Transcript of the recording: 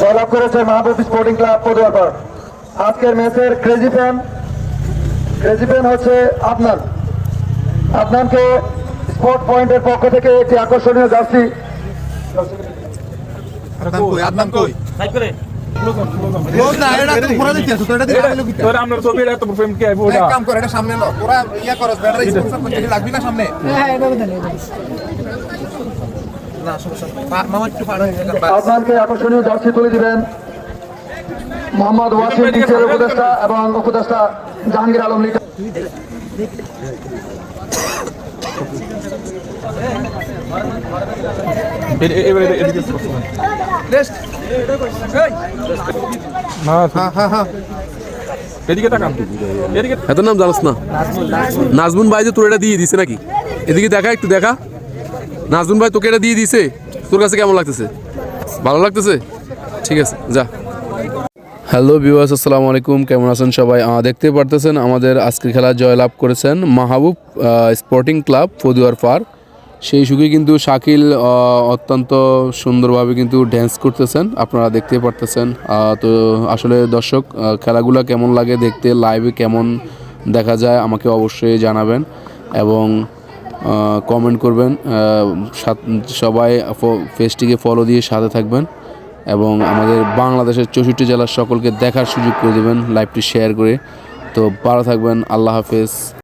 জয়লাভ করেছে মাহবুব sporting club পদুয়াপাড়। আজকের ম্যাচের ক্রেজি ফ্যান ক্রেজি ফ্যান হচ্ছে আপনার আপনাকে স্পোর্ট পয়েন্টের পক্ষ থেকে একটি আকর্ষণীয় জার্সি। সামনে আপনাকে আকর্ষণীয় জার্সি তুলে দিবেন মোহাম্মদ ওয়াসিম টিচার উপদেষ্টা এবং উপদেষ্টা জাহাঙ্গীর আলম না হ্যাঁ হ্যাঁ হ্যাঁ। এদিকে এত নাম জানাস না। নাজমুন ভাই যে তোর এটা দিয়ে দিছে নাকি? এদিকে দেখা একটু দেখা। নাজমুন ভাই তোকে এটা দিয়ে দিছে? তোর কাছে কেমন লাগতেছে? ভালো লাগতেছে? ঠিক আছে, যা। হ্যালো বিওয়াস আসসালামু আলাইকুম। কেমন আছেন সবাই? দেখতে পারতেছেন আমাদের আজকের খেলা জয়লাভ করেছেন মাহবুব স্পোর্টিং ক্লাব ফদুয়ার পার সেই সুখে কিন্তু শাকিল অত্যন্ত সুন্দরভাবে কিন্তু ড্যান্স করতেছেন। আপনারা দেখতে পারতেছেন। তো আসলে দর্শক খেলাগুলো কেমন লাগে দেখতে লাইভে কেমন দেখা যায় আমাকে অবশ্যই জানাবেন। এবং কমেন্ট করবেন সবাই পেজটিকে ফলো দিয়ে সাথে থাকবেন এবং আমাদের বাংলাদেশের চৌষট্টি জেলার সকলকে দেখার সুযোগ করে দেবেন লাইভটি শেয়ার করে। তো ভালো থাকবেন, আল্লাহ হাফেজ।